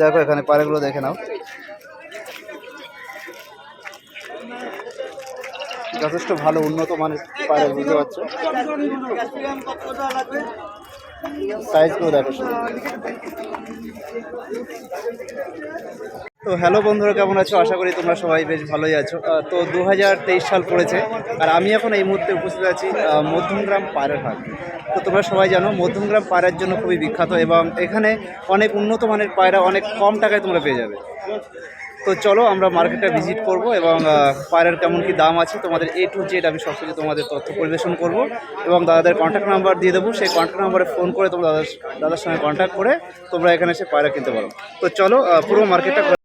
দেখো এখানে পায়রাগুলো দেখে নাও যথেষ্ট ভালো উন্নত মানের পায়রা বুঝতে পারছ সাইজগুলো দেখো। তো হ্যালো বন্ধুরা, কেমন আছো? আশা করি তোমরা সবাই বেশ ভালোই আছো। তো দু হাজার তেইশ সাল পড়েছে, আর আমি এখন এই মুহূর্তে উপস্থিত আছি মধ্যমগ্রাম পায়রার হাট। তো তোমরা সবাই জানো, মধ্যমগ্রাম পায়রার জন্য খুবই বিখ্যাত এবং এখানে অনেক উন্নত মানের পায়রা অনেক কম টাকায় তোমরা পেয়ে যাবে। তো চলো আমরা মার্কেটটা ভিজিট করব এবং পায়রার কেমন কি দাম আছে, তোমাদের এ টু জেড আমি সব কিছু তোমাদের তথ্য পরিবেশন করব এবং দাদাদের কন্ট্যাক্ট নাম্বার দিয়ে দেবো। সেই কন্ট্যাক্ট নাম্বারে ফোন করে তোমরা দাদার দাদার সঙ্গে কন্ট্যাক্ট করে তোমরা এখানে এসে পায়রা কিনতে পারো। তো চলো পুরো মার্কেটটা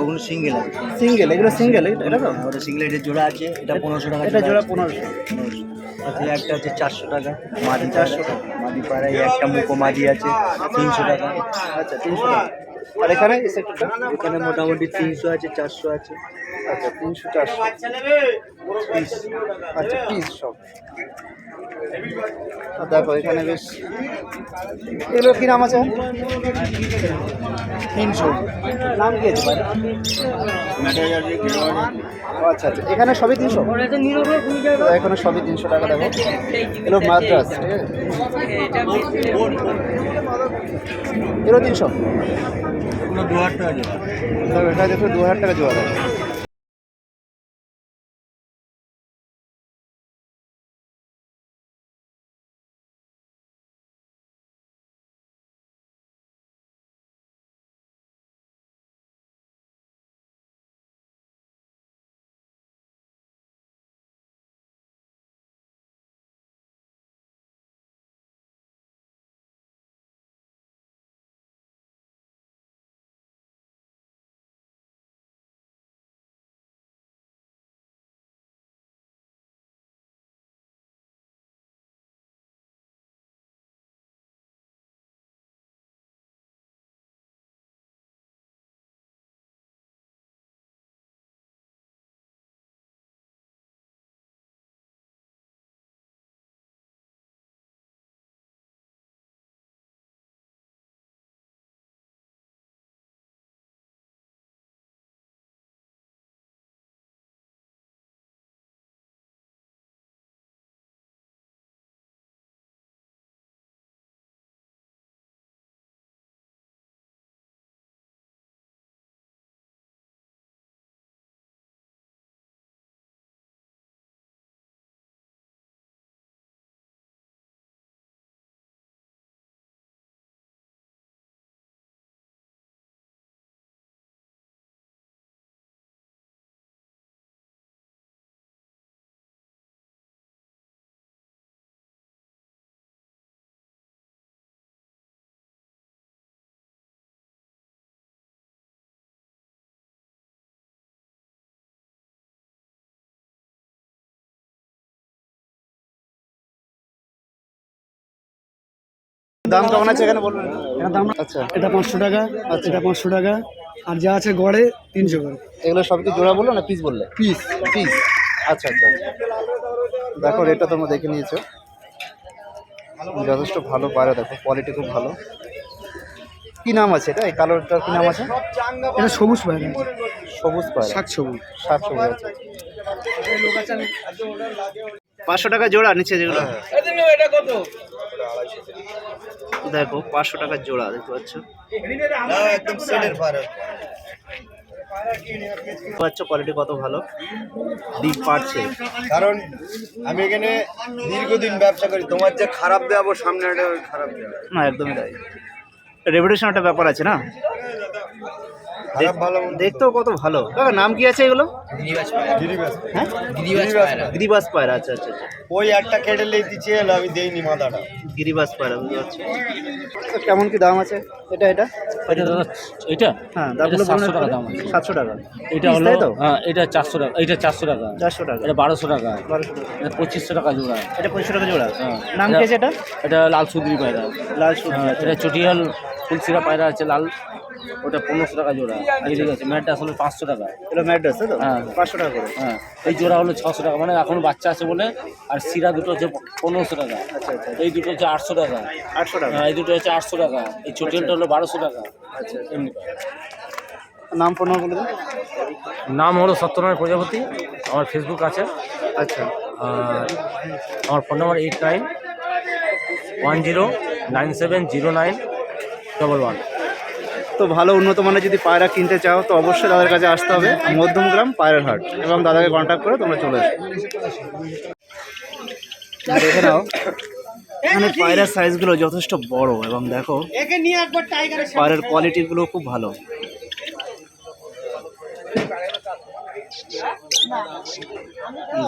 ওগুলো সিঙ্গেল সিঙ্গেল এগুলো সিঙ্গেল এটা তো? ওটা সিঙ্গেল এটা জোড়া আছে এটা পনেরোশো টাকা এটা জোড়া পনেরোশো। আচ্ছা একটা আছে চারশো টাকা। মাদি চারশো টাকা। মাদি পাড়ায় একটা মুখো মাদি আছে তিনশো টাকা। আচ্ছা তিনশো টাকা। আর এখানে এখানে মোটামুটি তিনশো আছে চারশো আছে। আচ্ছা তিনশো চারশো। আচ্ছা পিস সব। দেখো এখানে বেশ এগুলো কি নাম আছে? তিনশো নাম কি আছে আচ্ছা আচ্ছা এখানে সবই তিনশো? এখানে সবই তিনশো টাকা দেখো। এগুলো মাদ্রাস এগুলো তিনশো? দু হাজার টাকা দু হাজার টাকা জোয়ার আছে দাম কেমন আছে এখানে বলবেন? এটা দাম আচ্ছা। এটা পাঁচশো টাকা এটা পাঁচশো টাকা। আর যা আছে গড়ে তিনশো করে। এগুলো সব কি জোড়া বলল না পিস বললে? পিস পিস আচ্ছা আচ্ছা দেখো রেটটা তোমরা দেখে নিয়েছো। যথেষ্ট ভালো পায়রা দেখো কোয়ালিটি খুব ভালো। কি নাম আছে এটা? এই কালোটার কি নাম আছে? এটা সবুজ পায়রা সবুজ পায়রা শাক সবুজ। সাত সবুজ আছে পাঁচশো টাকা জোড়া নিচে যেগুলো। দেখো পাঁচশো টাকার জোড়া দেখতে পাচ্ছ? পাচ্ছ কোয়ালিটি কত ভালো? ডিম পারছে কারণ আমি এখানে দীর্ঘদিন ব্যবসা করি তোমার যে খারাপ দেওয়াবো সামনে খারাপ দেওয়া না একদমই তাই। রেপুটেশন একটা ব্যাপার আছে না? খারাপ ভালো দেখতেও কত ভালো। কাকা নাম কি আছে এগুলো? গিরিবাস হ্যাঁ? গিরিবাস পায়রা আচ্ছা আচ্ছা আচ্ছা। ওই একটা কেটে লেই দিচ্ছে আমি দেইনি মাথাটা। গিরিবাস পায়রা বুঝতে পারছি। কেমন কি দাম আছে? এটা এটা? এটা দাদা এটা হ্যাঁ দামগুলো 700 টাকা দাম সাতশো টাকা। এটা হলো হ্যাঁ এটা চারশো টাকা এটা চারশো টাকা। চারশো টাকা। এটা বারোশো টাকা। বারোশো টাকা। পঁচিশশো টাকা জোড়া। এটা পঁচিশশো টাকা জোড়া। হ্যাঁ। নাম কি আছে এটা? এটা লাল সুদরি পায়রা। লাল হ্যাঁ, এটা চটিয়াল ফুলসিরা পায়রা আছে লাল ওটা পনেরোশো টাকা জোড়া। এই ঠিক আছে ম্যাটটা আসলে পাঁচশো টাকা। এটা ম্যাড্রাস তাই তো? হ্যাঁ। পাঁচশো টাকা করে। হ্যাঁ এই জোড়া হলো ছশো টাকা। মানে এখন বাচ্চা আছে বলে আর সিরা দুটো হচ্ছে পনেরোশো টাকা। আচ্ছা আচ্ছা এই দুটো হচ্ছে আটশো টাকা। আটশো টাকা? হ্যাঁ, এই দুটো হচ্ছে আটশো টাকা। এই চটিয়ালটা হলো বারোশো টাকা। আচ্ছা এমনি। পায়রা। নাম ফোন নম্বর বলে নাম হলো সত্যনারায়ণ প্রজাপতি। আমার ফেসবুক আছে। আচ্ছা। আর আমার phone number eight nine one zero nine seven zero nine double one তো ভালো উন্নত মানের যদি পায়রা কিনতে চাও তো অবশ্যই দাদার কাছে আসতে হবে মধ্যমগ্রাম পায়রার হাট এবং দাদাকে কন্ট্যাক্ট করে তোমরা চলে আসো দেখে নাও এখানে পায়রার সাইজগুলো যথেষ্ট বড় এবং দেখো পায়রার কোয়ালিটিগুলো খুব ভালো।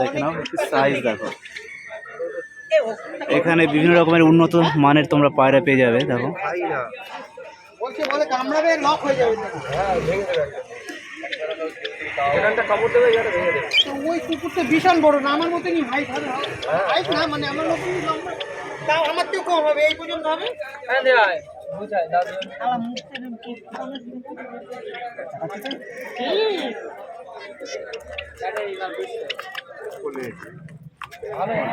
দেখে নাও সাইজ দেখো। এখানে বিভিন্ন রকমের উন্নত মানের তোমরা পায়রা পেয়ে যাবে দেখো। ওই কুকুরটা বিশাল বড় না আমার মতনই হাইট না মানে আমার মতনই তাও আমার থেকে কম হবে এই পর্যন্ত হবে? ஆலயம்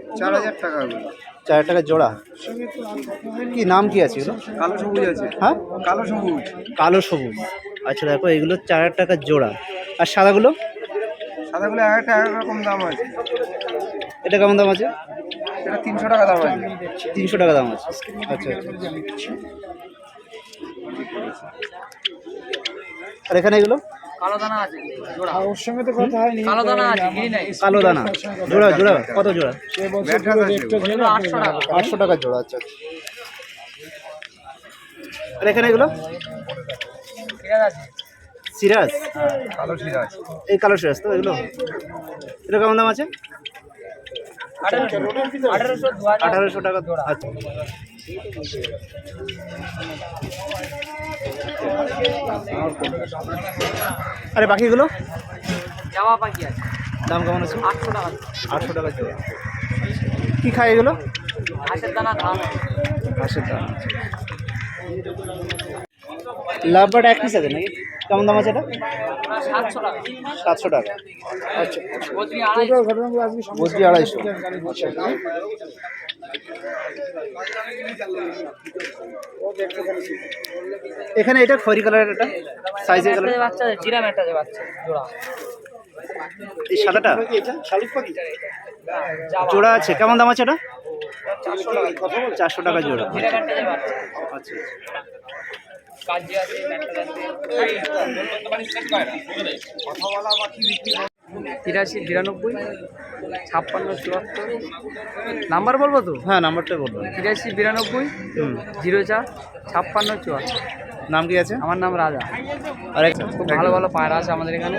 চার হাজার টাকা চার টাকা জোড়া। কি নাম কি আছে এগুলো? কালো সবুজ আছে। হ্যাঁ? কালো সবুজ। কালো সবুজ। আচ্ছা দেখো এগুলো চার হাজার টাকার জোড়া। আর সাদাগুলো? সাদাগুলো এক একটা এক রকম দাম আছে। এটা কেমন দাম আছে? সেটা তিনশো টাকা দাম আছে। তিনশো টাকা দাম আছে। আচ্ছা আচ্ছা। আর এখানে এগুলো? কালো দানা আছে জোড়া। ওর সঙ্গে তো কথা হয়নি। কালো দানা আছে গিরি নাই। কালো দানা। জোড়া জোড়া কত জোড়া? আটশো টাকা। আটশো টাকার জোড়া আচ্ছা আচ্ছা। আর এখানে এগুলো? সিরাজ আছে। সিরাজ? কালো সিরাজ। এই কালো সিরাজ তো এগুলো। এটা কেমন দাম আছে? আঠারোশো। টাকা আচ্ছা। আরে বাকিগুলো? জামা পাখি আছে। দাম কেমন আছে? আটশো টাকা। আটশো টাকা জোড়া কি খায় এগুলো? ঘাসের দানা ধান। ঘাসের দাম লাভবার্ড এক পিস আছে নাকি? কেমন দাম আছে এটা? সাতশো টাকা। আচ্ছা। বদ্রি আড়াইশো। আচ্ছা। এখানে এটা খয়রি কালারের এটা? সাইজের কালার বাচ্চা জিরাম একটা যে বাচ্চা জোড়া এই সাদাটা? জোড়া আছে। কেমন দাম আছে এটা চারশো টাকা। জোড়া। একটা বাচ্চা আচ্ছা। কাজি আছে তিরাশি বিরানব্বই ছাপ্পান্ন চুয়াত্তর। নাম্বার বলব তো? হ্যাঁ নাম্বারটা বলব। তিরাশি বিরানব্বই জিরো চার ছাপ্পান্ন চুয়াত্তর। নাম কি আছে? আমার নাম রাজা। আর খুব ভালো ভালো পায়রা আছে আমাদের এখানে।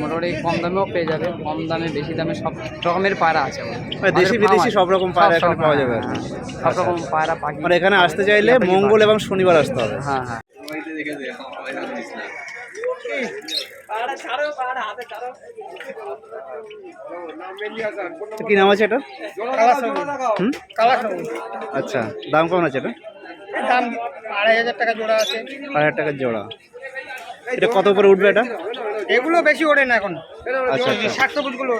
মোটামুটি কম দামেও পেয়ে যাবে। কম দামে বেশি দামে সব রকমের পায়রা আছে মানে দেশি বিদেশি সব রকম পায়রা এখানে পাওয়া যাবে হ্যাঁ। হ্যাঁ, সব রকম পায়রা পাখি মানে এখানে আসতে চাইলে মঙ্গল এবং শনিবার আসতে হবে। হ্যাঁ হ্যাঁ। কি নাম আছে এটা হুম? আচ্ছা। দাম কেমন আছে এটা দাম আড়াই হাজার টাকা জোড়া আছে। আড়াই হাজার টাকার জোড়া। এটা কত উপরে উঠবে এটা? এগুলো বেশি ওঠে না এখন। আচ্ছা আচ্ছা। ষাট সবুজগুলো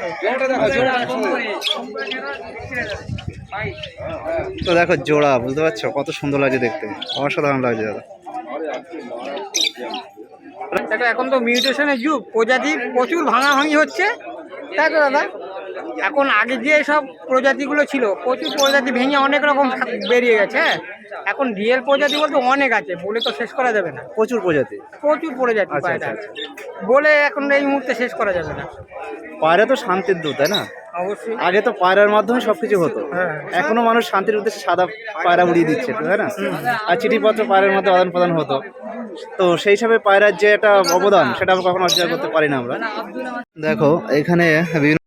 তো দেখো জোড়া বুঝতে পারছ? কত সুন্দর লাগছে দেখতে। অসাধারণ লাগছে দাদা। দেখো এখন তো মিউটেশনের যুগ। প্রজাতি প্রচুর ভাঙাভাঙি হচ্ছে। তাই তো দাদা? এখন আগে যে সব প্রজাতিগুলো ছিল প্রচুর প্রজাতি ভেঙে অনেক রকম বেরিয়ে গেছে হ্যাঁ? এখন রিয়েল প্রজাতি বলতে অনেক আছে বলে তো শেষ করা যাবে না। প্রচুর প্রজাতি। প্রচুর প্রজাতি আচ্ছা, পায়রা আচ্ছা, বলে এখন এই মুহূর্তে শেষ করা যাবে না। পায়রা তো শান্তির দূত তাই না? অবশ্যই। আগে তো পায়রার মাধ্যমে সবকিছু হতো। হ্যাঁ। এখনও মানুষ শান্তির উদ্দেশ্যে সাদা পায়রা উড়িয়ে দিচ্ছে তাই না? আর চিঠিপত্র পায়রার মধ্যে আদান প্রদান হতো। তো সেই হিসাবে পায়রার যে একটা অবদান সেটা আমরা কখনো অস্বীকার করতে পারি না আমরা। দেখো এখানে বিভিন্ন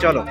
চলো